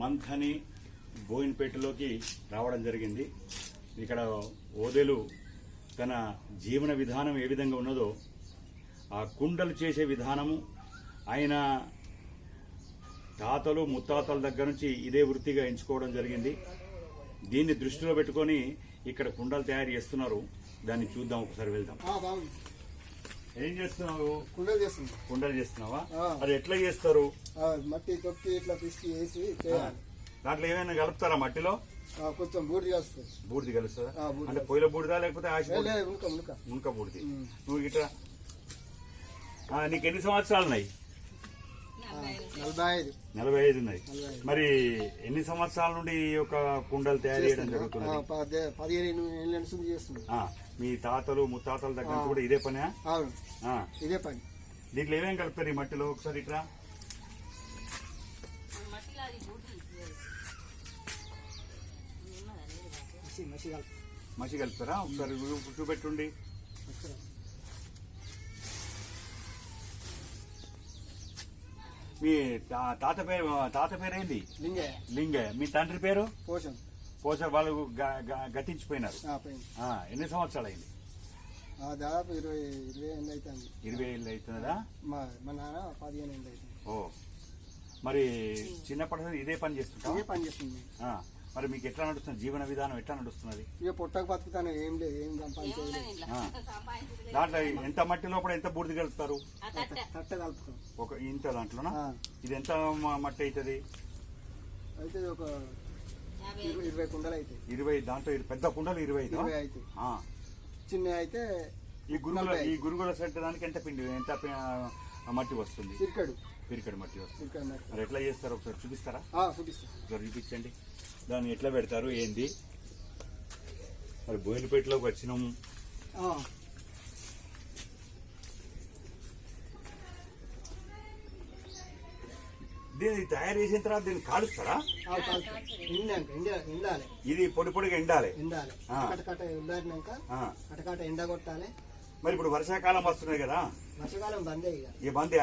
మంథని బోయిన్పేటలోకి రావడం జరిగింది. ఇక్కడ ఓదెలు తన జీవన విధానం ఏ విధంగా ఉన్నదో ఆ కుండలు చేసే విధానము ఆయన తాతలు ముత్తాతల దగ్గర నుంచి ఇదే వృత్తిగా ఎంచుకోవడం జరిగింది. దీన్ని దృష్టిలో పెట్టుకొని ఇక్కడ కుండలు తయారు చేస్తున్నారు. దాన్ని చూద్దాం ఒకసారి వెళ్దాం. ఏం చేస్తున్నావు? కుండలు చేస్తుంది కుండలు చేస్తున్నావా. అది ఎట్లా చేస్తారు? మట్టి తొక్కి ఇట్లా పిసికి వేసి చేయాలి. దాంట్లో ఏమైనా కలుపుతారా మట్టిలో? కొంచెం బూడిది కలుస్తుందా. బూడిద. అంటే పొయ్యిల బూడిదా లేకపోతే ఉనక బూడిది. నువ్వు ఇట్లా ఆ, నీకు ఎన్ని సంవత్సరాలు ఉన్నాయి? నలభై ఐదు. ఉన్నాయి. మరి ఎన్ని సంవత్సరాల నుండి ఈ యొక్క కుండలు తయారు చేయడం ఆ, మీ తాతలు ముత్తాతల దగ్గర నుంచి కూడా ఇదే పనే? అవును. ఇదే పని. దీంట్లో ఏమేం కలుపుతారు ఈ మట్టిలో? ఒకసారి ఇట్లా మసి మసి కలుపు. మసి కలుపుతారా? ఒకసారి చూపెట్టుండి. మీ తాత పేరు తాత పేరు ఏంది లింగే లింగే మీ తండ్రి పేరు? పోషం. పోసా వాళ్ళు గతించిపోయినారు. ఎన్ని సంవత్సరాలు అయింది ఆ, దాదాపు ఇరవై ఇరవై ఏళ్ళు అవుతుంది ఇరవై ఏళ్ళు అవుతుందా మా నాన్న పదిహేను ఏళ్ళు అవుతుంది ఓ మరి చిన్నప్పటి నుంచి ఇదే పని చేస్తుంటా ఇదే పని చేస్తుంది. మరి మీకు ఎట్లా నడుస్తుంది? జీవన విధానం ఎట్లా నడుస్తున్నది? ఇక పుట్టకు బతుకుతాను ఏం లేదు ఏం సంపాదించలేదు ఆ. దాంట్లో ఎంత మట్టి లోపల ఎంత బూడిద కలుపుతారు? తట్ట. కలుపుతాం. ఒక ఇంత దాంట్లోనా? ఇది ఎంత మట్టి అవుతుంది అయితే ఒక ఇరవై ఇరవై కుండలు అవుతాయి ఇరవై దాంట్లో ఇరు- పెద్ద కుండలు ఇరవై? ఇరవై ఆ. చిన్న అయితే ఈ గురుగుల ఈ గురుగుల సెట్ దానికి ఎంత పిండి ఎంత మట్టి వస్తుంది? చిరికడు. పిరికడి మట్టి వస్తుంది. మరి ఎట్లా చేస్తారు? ఒకసారి చూపిస్తారా? ఆ, చూపిస్తా ఒకసారి చూపించండి. దాన్ని ఎట్లా పెడతారు? ఏంది? మరి బోయినపేటలోకి వచ్చినాము దీన్ని తయారు చేసిన తర్వాత దీన్ని కాలుస్తారా? ఎండాలి ఇది పొడి పొడిగా ఎండాలి. ఎండాలి ఎండారినాక. కటకట ఎండ కొట్టాలి మరి ఇప్పుడు వర్షాకాలం వస్తున్నాయి కదా. వర్షాకాలం బందే ఈ బంది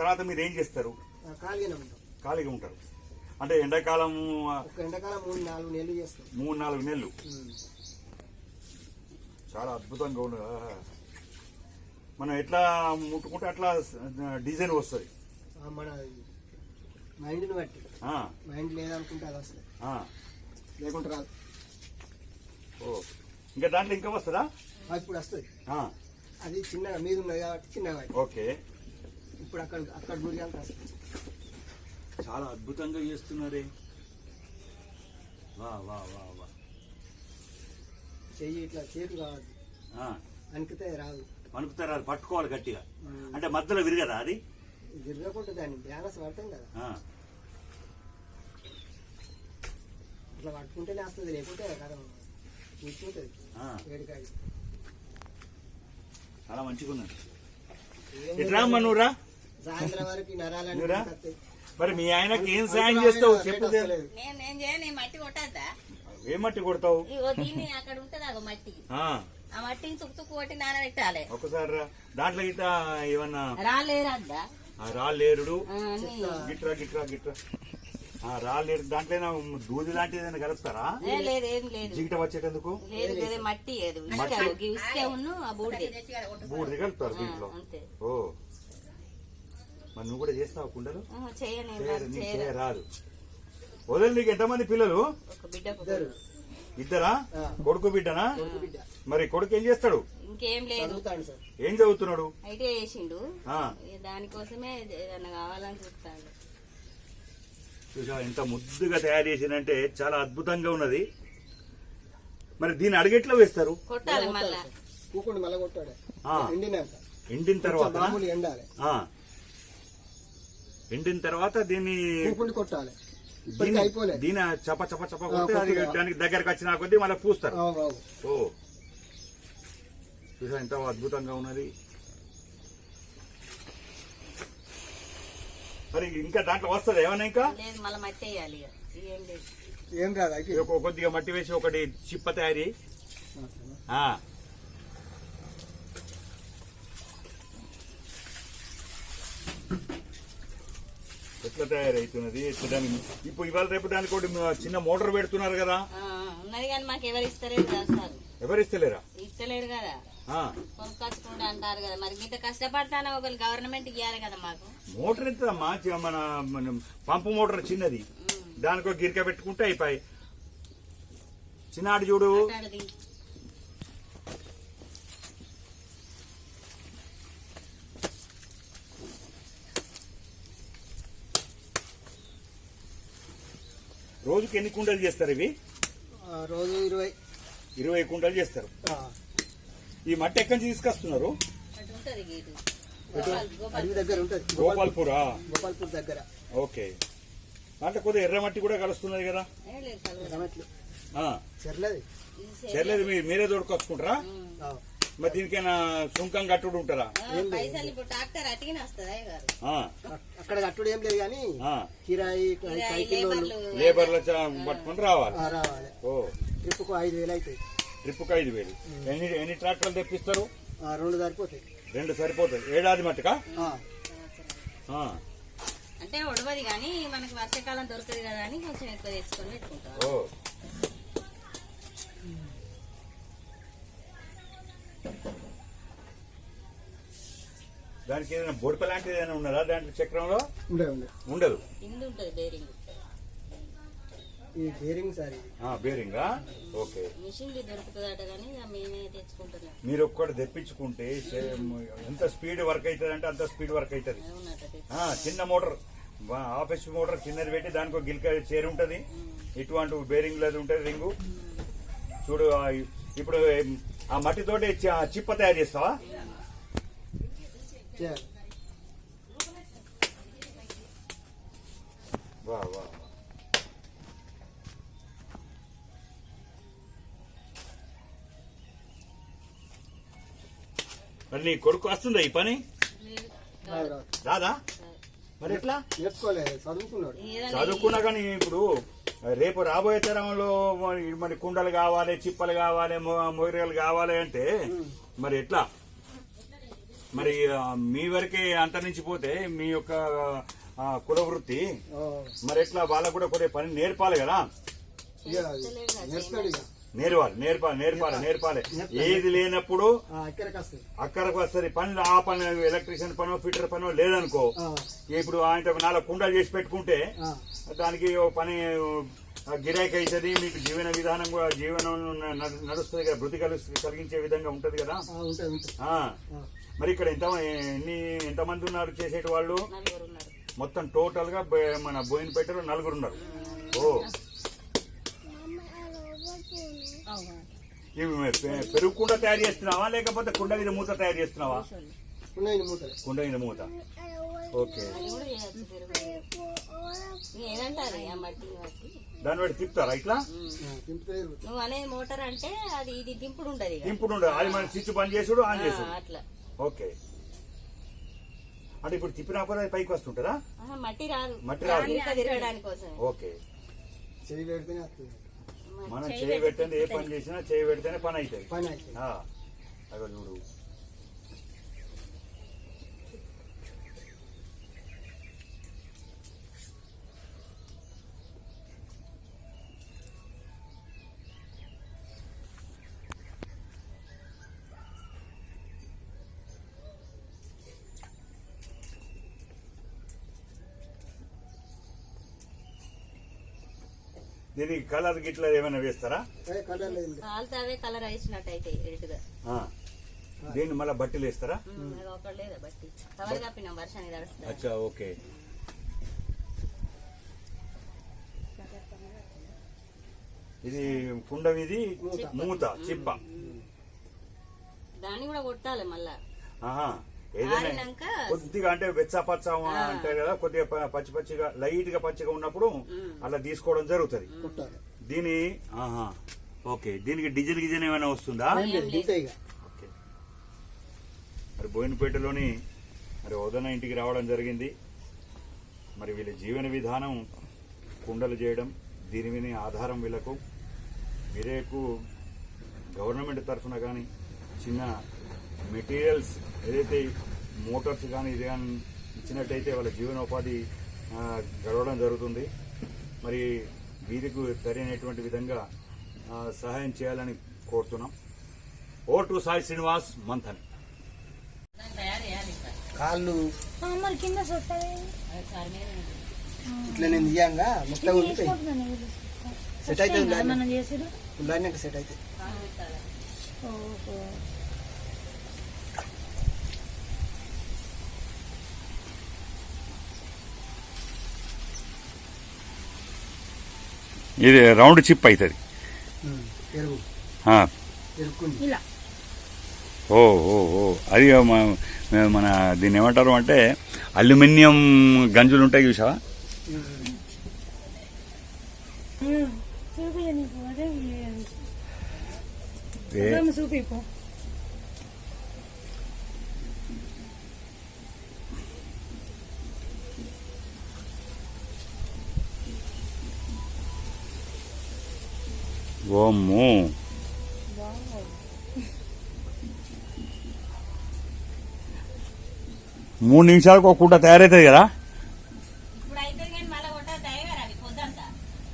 తర్వాత మీరు ఏం చేస్తారు? ఖాళీగానే ఉంటాం. ఖాళీగా ఉంటారు. అంటే ఎండాకాలం ఎండాకాలం మూడు నాలుగు నెలలు చేస్తాం. మూడు నాలుగు నెలలు. చాలా అద్భుతంగా ఉన్నది. ఆహా. మనం ఎట్లా ముట్టుకుంటే అట్లా డిజైన్ వస్తుంది. మన మైండ్ని బట్టి. మైండ్ లేదనుకుంటే అది వస్తుంది. లేకుంటే రాదు. ఓ. ఇంకా దాంట్లో ఇంకా వస్తుందా? ఇప్పుడు వస్తుంది. అది చిన్నగా మీద ఉన్నది కాబట్టి చిన్నగా. ఓకే. ఇప్పుడు అక్కడ అక్కడ గురియాంత వస్తుంది. చాలా అద్భుతంగా చేస్తున్నారే. వా వా వా వా. చెయ్యి ఇట్లా చేతి కావాలి అనికితే రాదు. మనుపుతారు అది పట్టుకోవాలి గట్టిగా. అంటే మధ్యలో విరగదా అది? విరగకుండా దాన్ని బ్యాలెన్స్ పడతాం కదా. ఆ, ఇట్లా పట్టుకుంటేనే వస్తుంది లేకుంటే కదా కూర్చుంటుంది. ఆ, వేడికాయ చాలా మంచిగా ఉన్నది. ఎట్లా అమ్మా నువ్వురా సాయంత్రం వరకు ఈ నరాలన్నీ నువ్వురా? కత్తాయి. మరి మీ ఆయనకి ఏం సాయం చేస్తావు? చెప్పు. నేను చేయను మట్టి కొట్టద్దా? ఏం మట్టి కొడతావు? అక్కడ ఉంటది మట్టి. ఆ, ఆ మట్టిని తుక్కు తుక్కు కొట్టి నానబెట్టాలి. ఒకసారి రా. దాంట్లో గిట్ట ఏమన్నా రాలేరద్దా ఆ రాళ్ళేరుడు. గిట్రా గిట్రా గిట్రా ఆ రాళ్ళేరు దాంట్లో దూది లాంటిది ఏమైనా కలుపుతారా? జిగిట వచ్చేటందుకు? మట్టి బూడిది. కలుపుతారు దీంట్లో. ఓ. మరి నువ్వు కూడా చేస్తావు కుండలు? ఆ, చేయను ఏం చేయరు రాదు. చేయరాదు. వదిలి నీకు ఎంతమంది పిల్లలు? ఇద్దరు. కొడుకు బిడ్డనా? మరి కొడుకు ఏం చేస్తాడు? ఇంకేం లేదు. ఏం చదువుతున్నాడు? అయితే చేసిండు. దానికోసమే ఏదన్నా కావాలని చూస్తాడు. చూసా ఎంత ముద్దుగా తయారు చేసిందంటే చాలా అద్భుతంగా ఉన్నది. మరి దీన్ని అడిగెట్లా వేస్తారు? కొట్టాలి మళ్ళా కూకుండి మళ్ళీ కొట్టాడు ఎండిన తర్వాత? మామూలు ఎండాలి. ఆ. ఎండిన తర్వాత దీన్ని కూకుండి కొట్టాలి. దీని చప చప చప కొట్టుడా. దానికి దగ్గరకు వచ్చిన కొద్దీ మళ్ళీ పూస్తారు. ఓ. చూసా ఎంత అద్భుతంగా ఉన్నది. మరి ఇంకా దాంట్లో వస్తుంది ఏమన్నా ఇంకా? లేదు మళ్ళీ మట్టి వేయాలి ఇక. ఏం రాదు కొద్దిగా మట్టి వేసి ఒకటి చిప్ప తయారీ. ఆ. ఎట్లా తయారవుతున్నది ఎట్లా ఇప్పుడు ఇవాళ రేపు దానికి ఒకటి చిన్న మోటార్ పెడుతున్నారు కదా. ఆ, ఉన్నది కానీ మాకు ఎవరు ఇస్తలేరు ఎవరు ఇస్తలేరా? ఇస్తలేరు కదా. ఆ, కొనుక్కొచ్చుకుంటే అంటారు కదా. మరి ఇంత కష్టపడతానే ఒకరు గవర్నమెంట్ ఇవ్వాలి కదా మాకు. మోటార్ ఎంతమ్మా చి- మన మన పంపు మోటార్ చిన్నది. దానికి ఒక గిరిక పెట్టుకుంటే అయిపోయి. చిన్నాడు చూడు. రోజుకి ఎన్ని కుండలు చేస్తారు ఇవి? రోజు ఇరవై. ఇరవై కుండలు చేస్తారు. ఆ, ఈ మట్టి ఎక్కడి నుంచి తీసుకొస్తున్నారు? అటు అడవి దగ్గర ఉంటుంది. గోపాల్పురా? గోపాల్పూర్ దగ్గర. ఓకే. దాంట్లో కొద్దిగా ఎర్ర మట్టి కూడా కలుస్తున్నది కదా? ఏ లేదు కలవదు. రమట్లు ఆ, చెర్లేదు. సర్లేదు మీరు మీరే తోడుకొచ్చుకుంటారా? మరి దీనికైనా సుంకం కట్టుడు ఉంటారా? ఆ, పైసలు ఇప్పుడు ట్రాక్టర్ అతికిన వస్తుందా గారు. ఆ, అక్కడ కట్టుడు ఏం లేదు కానీ ఆ. కిరాయి సైకిల్ లేబర్లు పట్టుకొని రావాలి. రావాలి. ఓ. ట్రిప్కు ఐదు వేలు అవుతాయి ట్రిప్కి ఐదు వేలు. ఎన్ని ఎన్ని ట్రాక్టర్లు తెప్పిస్తారు? ఆ, రెండు సరిపోతాయి. రెండు సరిపోతుంది ఏడాది మట్టుకా? ఆ, ఆ, అంటే ఉడవది కానీ మనకి వర్షాకాలం దొరకదు కదా అని కొంచెం ఎక్కువ తెచ్చుకొని పెట్టుకుంటాం. ఓ. దానికి ఏదైనా బొడప లాంటిది ఏదైనా ఉన్నదా దాంట్లో చక్రంలో? ఉండే ఉండే. ఉండదు. ఈ బేరింగ్ సార్ ఓకే. మిషన్లు దొరుకుతుందట కానీ ఇక మేమే తెచ్చుకుంటున్నాం. మీరు ఒక్కటి తెప్పించుకుంటే ఎంత స్పీడ్ వర్క్ అవుతుంది అంటే అంత స్పీడ్ వర్క్ అవుతుంది చిన్న మోటార్ ఆఫీస్ మోటార్ చిన్నది పెట్టి దానికి ఒక గిల్క చేరి ఉంటది. ఇటువంటి బేరింగ్ లేదు ఉంటది రింగు. చూడు ఆ, ఇప్పుడు ఆ మట్టితోటి చిప్ప తయారు చేస్తావా? వా వా. మరి నీ కొడుకు వస్తుందా ఈ పని? రాదు, మరి ఎట్లా? నేర్చుకోలేదు చదువుకున్నాడు. చదువుకున్నా కానీ ఇప్పుడు రేపు రాబోయే తరంలో మరి కుండలు కావాలి చిప్పలు కావాలి మొయిరలు కావాలి అంటే మరి ఎట్లా? మరి మీ వరకే అంతరించిపోతే మీ యొక్క కుల వృత్తి మరి ఎట్లా? వాళ్ళకు కూడా కొద్దిగా పని నేర్పాలి కదా? ఇక. ఇక నేర్పాలి నేర్పాలి నేర్పాలి. నేర్పాలి. ఏది లేనప్పుడు అక్కడికి వస్తుంది. పని ఆ పని ఎలక్ట్రీషియన్ పనో ఫిటర్ పనో లేదనుకో ఇప్పుడు ఆయన ఒక నాలుగు కుండలు చేసి పెట్టుకుంటే దానికి పని గిరాకీ అవుతుంది మీకు జీవన విధానం కూడా జీవనం నడుస్తుంది కదా బృతి కలు- కలిగించే విధంగా ఉంటది కదా. మరి ఇక్కడ ఎంత ఎన్ని ఎంతమంది ఉన్నారు చేసేటి వాళ్ళు? మొత్తం టోటల్గా మన బోయినపేటలో నలుగురు ఉన్నారు. ఓ. పెరుగు కుండ తయారు చేస్తున్నావా? లేకపోతే కుండ మీద మూత తయారు చేస్తున్నావా? కుండ మీద మూత. ఓకే. దాన్ని బట్టి తిప్పుతారా ఇట్లా. నువ్వు అనేది మోటార్ అంటే అది ఇది దింపుడు ఉండదు దింపుడు ఉండదు. అది మన స్విచ్ బంద్ చేసుడు ఆన్ ఆ, చేసుడు. అట్లా. ఓకే. అంటే ఇప్పుడు తిప్పినప్పుడు అది పైకి వస్తుంటుందా ఆహా, మట్టి రాదు. మట్టి రాదు. తిరగడానికి కోసం ఓకే. చెయ్యి పెడితేనే వస్తుంది. మనం చేయి పెట్టండి ఏ పని చేసినా చేయి పెడితేనే పని అవుతుంది. పని అవుతుంది. అగో చూడు. దీనికి కలర్ గిట్ల ఏమైనా వేస్తారా? అవే కలర్ వేసినట్టు అయితే రెడ్గా. దీన్ని మళ్ళీ బట్టలు వేస్తారా? అచ్చా ఓకే. ఇది కుండ ఇది మూత. చిప్ప. దాన్ని కూడా కొట్టాలి మళ్ళా. ఏదైనా కొద్దిగా అంటే వెచ్చపచ్చ అంటే కదా కొద్దిగా పచ్చి పచ్చిగా లైట్గా పచ్చిగా ఉన్నప్పుడు అలా తీసుకోవడం జరుగుతుంది. దీని ఆహా ఓకే. దీనికి డీజిల్ గిజన్ ఏమైనా వస్తుందా. మరి బోయినపేటలోని మరి ఓదన ఇంటికి రావడం జరిగింది. మరి వీళ్ళ జీవన విధానం కుండలు చేయడం దీని మీద ఆధారం వీళ్ళకు. వీరేకు గవర్నమెంట్ తరఫున కానీ చిన్న మెటీరియల్స్ ఏదైతే మోటార్స్ కానీ ఇది కానీ ఇచ్చినట్టయితే వాళ్ళ జీవనోపాధి గడవడం జరుగుతుంది. మరి వీరికి సరైనటువంటి విధంగా సహాయం చేయాలని కోరుతున్నాం. ఓ టు సాయి శ్రీనివాస్ మంథన్. కాళ్ళు మరి కింద. ఇట్లా నేను మొత్తం ఉండిపోయి సెట్ అయితే సెట్ అయితే. ఇది రౌండ్ చిప్ అవుతుంది. పెరుగు పెరుగుకుంది ఇలా. ఓ ఓ ఓ. అది మన దీన్ని ఏమంటారు అంటే అల్యూమినియం గంజులు ఉంటాయి చూసావా? చూపి ఓమ్మో మూడు నిమిషాలకు ఒక కూట తయారవుతుంది కదా?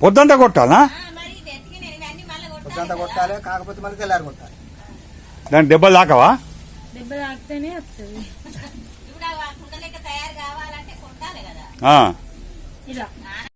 పొద్దంతా. కొట్టాలా? దాని దెబ్బలు దాకవా దెబ్బ